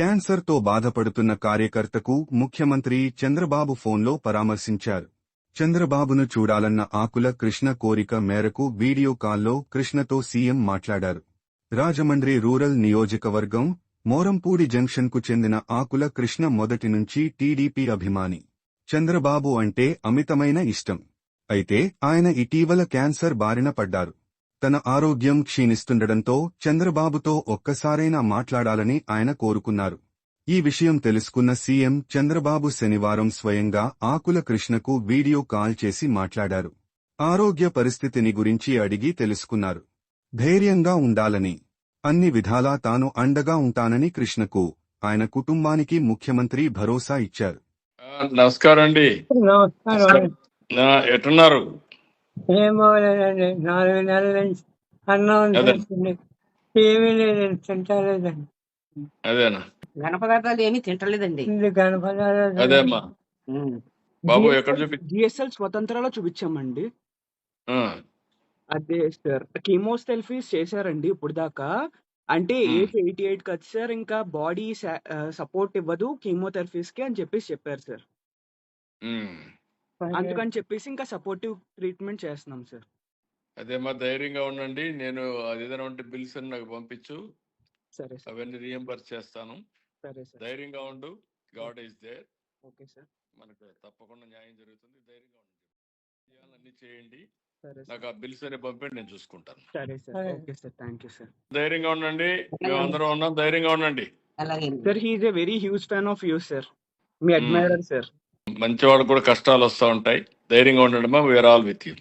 క్యాన్సర్తో బాధపడుతున్న కార్యకర్తకు ముఖ్యమంత్రి చంద్రబాబు ఫోన్లో పరామర్శించారు. చంద్రబాబును చూడాలన్న ఆకుల కృష్ణ కోరిక మేరకు వీడియో కాల్లో కృష్ణతో సీఎం మాట్లాడారు. రాజమండ్రి రూరల్ నియోజకవర్గం మోరంపూడి జంక్షన్కు చెందిన ఆకుల కృష్ణ మొదటి నుంచి టీడీపీ అభిమాని. చంద్రబాబు అంటే అమితమైన ఇష్టం. అయితే ఆయన ఇటీవల క్యాన్సర్ బారిన పడ్డారు. తన ఆరోగ్యం క్షీణిస్తుండటంతో చంద్రబాబుతో ఒక్కసారైనా మాట్లాడాలని ఆయన కోరుకున్నారు. ఈ విషయం తెలుసుకున్న సీఎం చంద్రబాబు శనివారం స్వయంగా ఆకుల కృష్ణకు వీడియో కాల్ చేసి మాట్లాడారు. ఆరోగ్య పరిస్థితిని గురించి అడిగి తెలుసుకున్నారు. ధైర్యంగా ఉండాలని అన్ని విధాలా తాను అండగా ఉంటానని కృష్ణకు ఆయన కుటుంబానికి ముఖ్యమంత్రి భరోసా ఇచ్చారు. నమస్కారం అండి. నమస్కారం. నా ఎట్టున్నారు? ఏమో లేదండి నాలుగు నెలల నుంచి అన్నం. తింటుంది టీవీ లేదు తింటలేదండి. అదేనా? ఘన పదార్థాలు ఏమీ తింటలేదండి. ఇది కనపడాలి అదే అమ్మా. బాబు ఎక్కడ చూపి జిఎస్ఎల్ స్వతంత్రాలో చూపించామండి. అదే సార్. కీమోథెరపీస్ చేశారండి ఇప్పుడు దాకా అంటే. ఏజ్ ఎయిటీ ఎయిట్ కదా సార్ ఇంకా బాడీ సపోర్ట్ ఇవ్వదు కీమోథెరపీస్కి అని చెప్పేసి చెప్పారు సార్. అందుకని చెప్పేసి ఇంకా సపోర్టివ్ ట్రీట్మెంట్ చేస్తున్నాం సార్ అదేమ్మా ధైర్యంగా ఉండండి. నేను అది ఏదైనా ఉంటే బిల్స్ అని నాకు పంపించు. సరే సార్ అవన్నీ రియంబర్స్ చేస్తాను. సరే సార్ ధైర్యంగా ఉండు. God is there okay sir మనకు తప్పకుండా న్యాయం జరుగుతుంది. ధైర్యంగా ఉండండి చేయాలన్నీ చేయండి. నాకు ఆ బిల్స్ అని పంపండి నేను చూసుకుంటాను. సరే sir. Okay sir thank you sir ధైర్యంగా ఉండండి. మేమందరం ఉన్నాం. ధైర్యంగా ఉండండి. Sir he's a very huge fan of you sir me admirer sir మంచివాడు కూడా కష్టాలు వస్తూ ఉంటాయి. ధైర్యంగా ఉండడమా వీఆర్ ఆల్ విత్ యూ